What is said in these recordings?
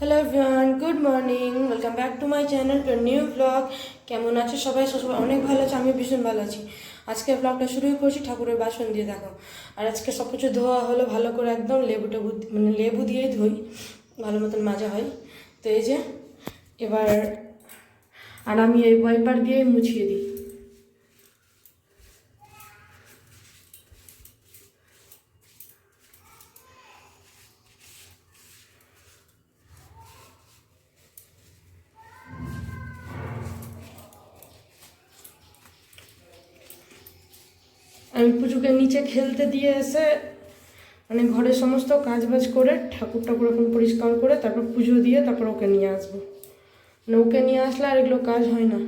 Hello everyone good morning welcome back to my channel to new blog কেমন আছে সবাই? সবাই অনেক ভালো আছে আমি ভীষণ ভালো আছি। আজকে ব্লগটা শুরুই করছি ঠাকুরের বাসন দিয়ে, দেখো। আর আজকে সব কিছু ধোয়া হলো, ভালো করে একদম লেবু টেবু মানে লেবু দিয়েই ধুই, ভালো মতন মাজা হয়। তো এই যে, এবার আর আমি এই ওয়াইপার দিয়েই মুছিয়ে দিই। খেলতে দিয়ে এসে মানে ঘরের সমস্ত কাজ বাজ করে ঠাকুর ঠাকুর এখন পরিষ্কার করে তারপর পুজো দিয়ে তারপর ওকে নিয়ে আসব। মানে ওকে নিয়ে আসলে আর এগুলো কাজ হয় না।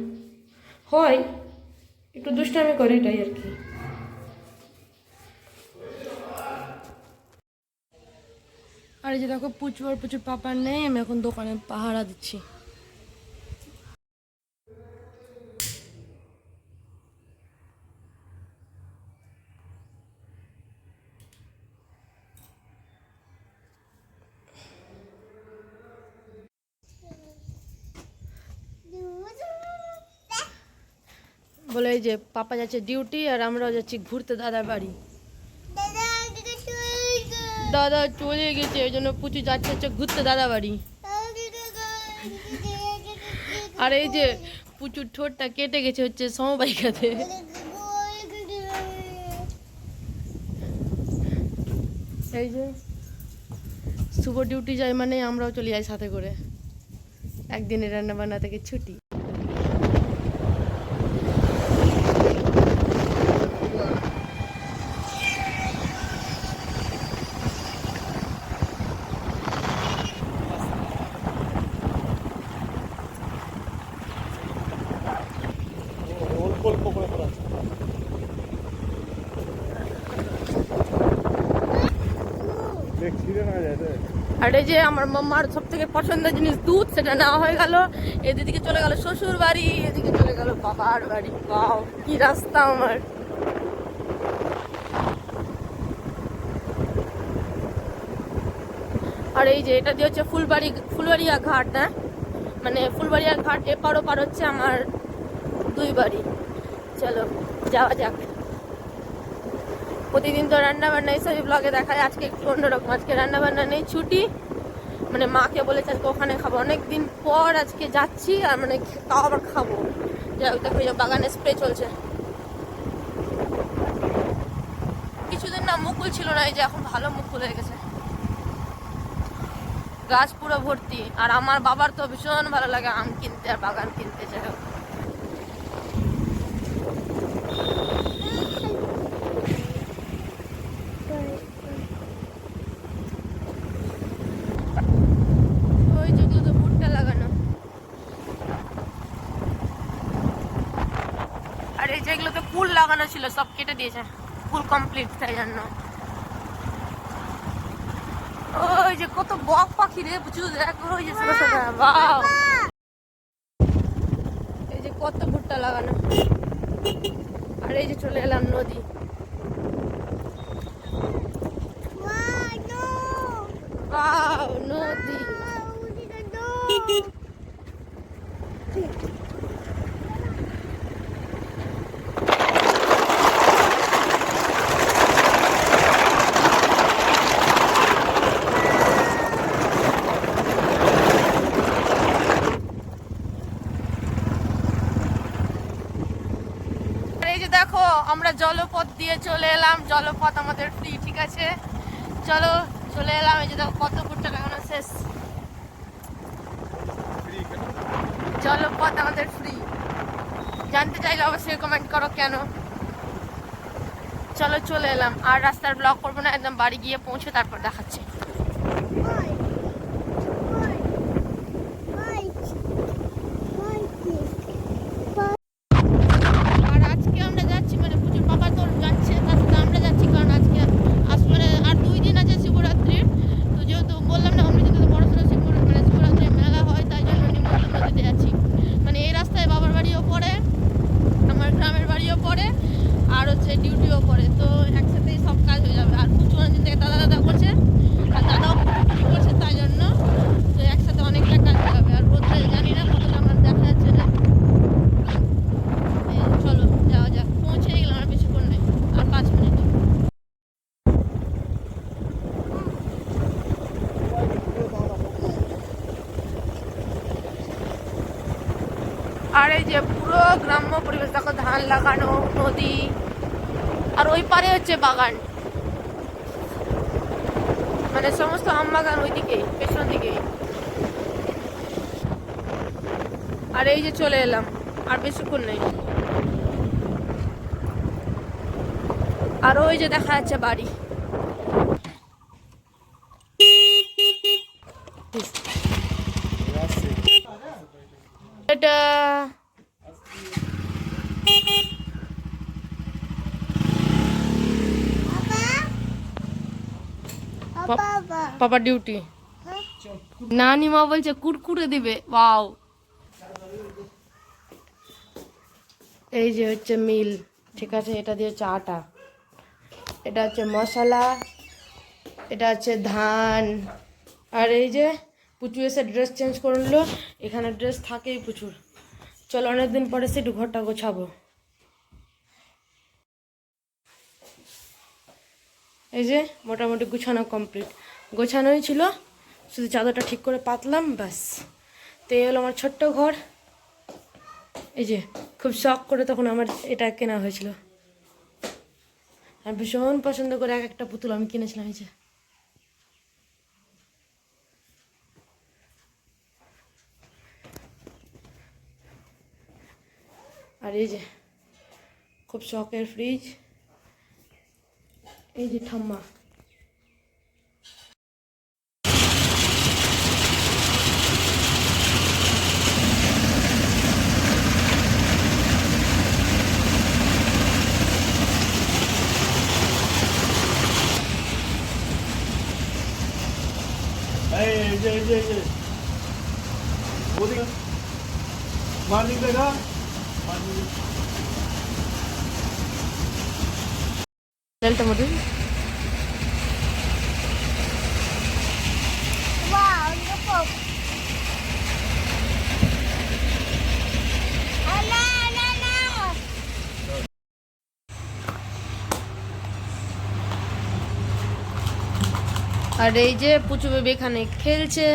হয়, একটু দুষ্টামি করে এটাই আর কি। আর যে দেখো পুচু আর পুচুর পাপার নেই, আমি এখন দোকানে পাহারা দিচ্ছি। বলে এই যে পাপা যাচ্ছে ডিউটি আর আমরাও যাচ্ছি ঘুরতে দাদার বাড়ি। দাদা চলে গেছে ওই জন্য পুচু যাচ্ছে হচ্ছে ঘুরতে দাদা বাড়ি। আর এই যে পুচুর ঠোঁটটা কেটে গেছে হচ্ছে সমবাইকাতে এই যে শুভ ডিউটি যায় মানে আমরাও চলে যাই সাথে করে। একদিনের রান্না বান্না থেকে ছুটি। অল্প করে রে। আর এই যে আমার মাম্মার সব থেকে পছন্দের জিনিস দুধ, সেটা নেওয়া হয়ে গেল। এদিকে চলে গেল শ্বশুর বাড়ি, এদিকে চলে গেল বাবার বাড়ি। বাও কি রাস্তা আমার। আর এই যে এটা দিয়ে হচ্ছে ফুলবাড়ি, ফুলবাড়িয়া ঘাট না মানে ফুলবাড়িয়া ঘাট এপার ওপার হচ্ছে আমার দুই বাড়ি। চলো, যাওয়া যাক। প্রতিদিন তো রান্না বান্না এইসব ব্লগে দেখায় আজকে একটু অন্যরকম। আজকে রান্না বান্না নেই, ছুটি। মানে মাকে বলেছে আজকে ওখানে খাব। অনেক দিন পর আজকে যাচ্ছি, আর মানে তাও আবার খাব। যাই হোক, দেখো বাগানে স্প্রে চলছে। কিছুদিন না মুকুল ছিল না, এই যে এখন ভালো মুকুল হয়ে গেছে। গাছ পুরো ভর্তি। আর আমার বাবার তো ভীষণ ভালো লাগে আম কিনতে আর বাগান কিনতে, যাই হোক ওই যেগুলো তো ভুট্টা লাগানো আর এই যেগুলো তো ফুল লাগানো ছিল সব কেটে দিয়েছে। ফুল কমপ্লিট তাই জন্য। ওই যে কত বক পাখি রে বুঝু দেখ ওই যে ছোট ছোট। বাও এই যে কত ভুট্টা লাগানো। আর এই যে চলে এলাম নদী। নদী আর এই যে দেখো আমরা জলপথ দিয়ে চলে এলাম জলপথ আমাদের ফ্রি ঠিক আছে? চলো, চলে এলাম। এই যে দেখো কত ফুটটা লাগানো শেষ চলো পথ আমাদের ফ্রি জানতে চাইলে অবশ্যই কমেন্ট করো কেন। চলো, চলে এলাম। আর রাস্তার ব্লক করব না, একদম বাড়ি গিয়ে পৌঁছে তারপর দেখাচ্ছি। সে ডিউটিও করে, তো একসাথেই সব কাজ হয়ে যাবে। আর পুচু অনেকদিন থেকে দাদা দাদা করছে, আর দাদাও করছে তাই জন্য তো একসাথে অনেকটা কাজ হয়ে যাবে। আর রোদটা জানি না কতটা আমার দেখা যাচ্ছে না। চলো, যাওয়া যাক। পৌঁছে গেলাম, আর বেশিক্ষণ নেই, আর পাঁচ মিনিট। আর এই যে পুরো গ্রাম্য পরিবেশ, দেখো ধান লাগানো, নদী আর ওই পারে হচ্ছে বাগান। মানে সমস্ত আম বাগান ওইদিকে, পেছন দিকে। আর এই যে চলে এলাম, আর বেশিক্ষণ নেই। আর ওই যে দেখা যাচ্ছে বাড়ি। এটা পাপা ডিউটি নানি মা বলছে কুরকুরে দিবে। ওয়াও এই যে হচ্ছে মিল। ঠিক আছে এটা দিয়ে হচ্ছে আটা। এটা হচ্ছে মশলা। এটা হচ্ছে ধান। আর এই যে পুচু এসে ড্রেস চেঞ্জ করল এখানে ড্রেস থাকেই প্রচুর। চলো অনেকদিন পরে সে একটু ঘরটা গোছাবো। এই যে মোটামুটি গুছানো কমপ্লিট। গোছানোই ছিল, শুধু চাদরটা ঠিক করে পাতলাম, ব্যাস। তো এই হলো আমার ছোট্ট ঘর। এই যে খুব শখ করে তখন আমার এটা কেনা হয়েছিল। আর ভীষণ পছন্দ করে এক একটা পুতুল আমি কিনেছিলাম, এই যে। আর এই যে খুব শখের ফ্রিজ এই যে ঠাম্মা এই এই যে তেলটা মধ্যে. আর এই যে পুচু বেবি এখানে খেলছে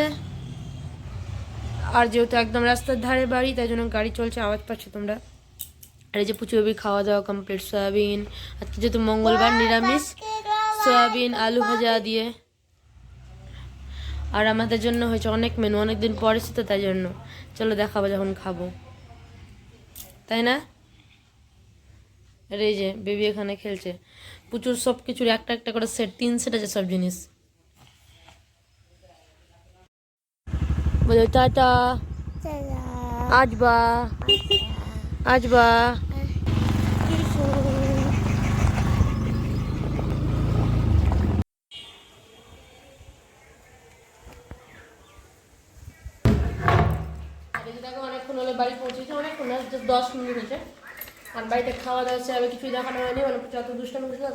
আর যেহেতু একদম রাস্তার ধারে বাড়ি, তাই জন্য গাড়ি চলছে, আওয়াজ পাচ্ছ তোমরা আর এই যে পুচু বেবি খাওয়া দাওয়া কমপ্লিট সয়াবিন আজকে যেহেতু মঙ্গলবার নিরামিষ সয়াবিন আলু ভাজা দিয়ে। আর আমাদের জন্য হয়েছে অনেক মেনু অনেক দিন পরে তো তাই জন্য। চলো দেখাবো যখন খাব। তাই না? আর এই যে বেবি এখানে খেলছে। প্রচুর সব কিছুর একটা একটা করে সেট তিন সেট আছে সব জিনিস। বলো টাটা। Ta-da. আসবা। দেখো অনেকক্ষণ হলে বাড়ি পৌঁছেছে, অনেকক্ষণ দশ মিনিট হয়েছে। আর বাড়িতে খাওয়া দাওয়া আছে আমি কিছুই দেখানো হয়নি, অনেক যত দুষ্টামি করছিল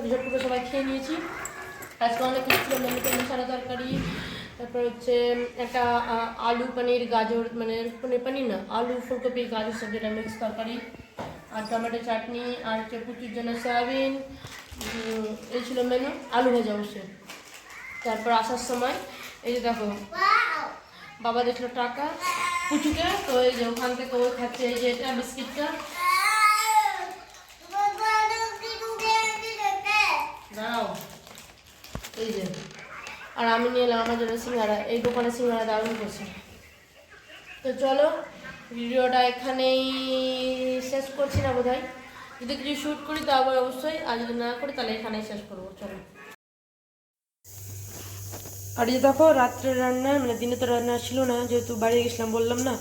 সবাই খেয়ে নিয়েছি। আজকে অনেক কিছু মেনুতে তরকারি তারপর হচ্ছে একটা আলু পনির, গাজর মানে পনির পনির না, আলু ফুলকপি, গাজর সব যেটা মিক্স তরকারি, আর টমেটো চাটনি, আর হচ্ছে পুচুর জন্য সয়াবিন এই ছিল মেনু আলু ভাজা অবশ্যই। তারপর আসার সময়, এই যে দেখো, বাবা দেখল টাকা পুচুকে তো এই যে ওখান থেকে ওই খাচ্ছে এই যে এটা বিস্কিটটা। দাঁড়াও, এই যে। আর আমি নিয়ে এলাম আমার জন্য সিঙ্গারা। এই দোকানে সিঙ্গারা দারুণ করছে তো চলো, ভিডিওটা এখানেই শেষ করছি না বোধ হয় যদি কিছু শ্যুট করি তো আবার অবশ্যই, আর যদি না করি তাহলে এখানেই শেষ করব। চলো। আর যে দেখো, রাত্রে রান্না মানে দিনে তো রান্না ছিল না, যেহেতু বাড়ি গেছিলাম বললাম না,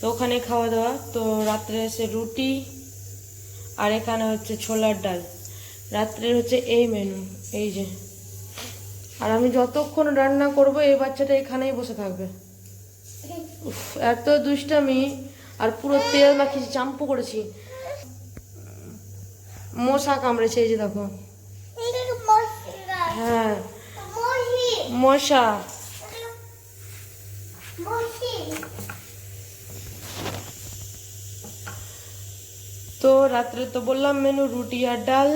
তো ওখানে খাওয়া দাওয়া। তো রাত্রে এসে রুটি, আর এখানে হচ্ছে ছোলার ডাল। রাত্রের হচ্ছে এই মেনু এই যে। আর আমি যতক্ষণ রান্না করব, এই বাচ্চাটা এখানেই বসে থাকবে। এত দুষ্টামি, আর পুরো তেল মাখিয়েছি চাম্পু করেছি। মশা কামড়েছে, এই যে দেখো। হ্যাঁ। মশা। তো রাত্রে তো বললাম, মেনু রুটি আর ডাল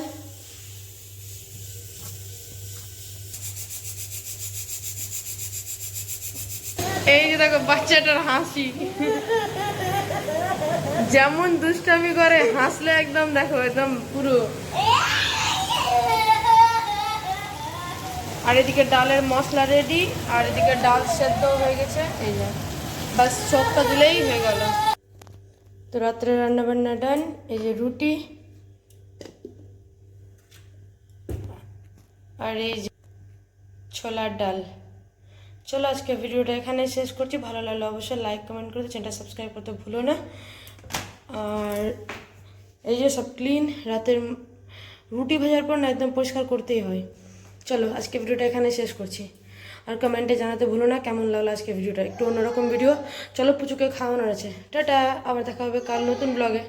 এই যে দেখো বাচ্চাটার হাসি। যেমন দুষ্টামি করে, হাসলে একদম দেখো, একদম পুরো। আর এদিকে ডালের মশলা রেডি আর এদিকে ডাল সেদ্ধ হয়ে গেছে। এই যে, বাস চোখটা দিলেই হয়ে গেল। তো রাত্রে রান্না বান্না ডান এই যে রুটি। আর এই যে ছোলার ডাল। চলো আজকে ভিডিওটা এখানে শেষ করছি। ভালো লাগলে অবশ্যই লাইক কমেন্ট করতে চ্যানেলটা সাবস্ক্রাইব করতে ভুলো না। আর এই যে সব ক্লিন রাতের রুটি ভাজার পর না একদম পরিষ্কার করতেই হয়। চলো আজকে ভিডিওটা এখানে শেষ করছি। আর কমেন্টে জানাতে ভুলো না কেমন লাগল আজকে ভিডিওটা। একটু অন্যরকম ভিডিও চলো পুচুকে খাওয়ানোর আছে। টাটা, আবার দেখা হবে কাল নতুন ব্লগে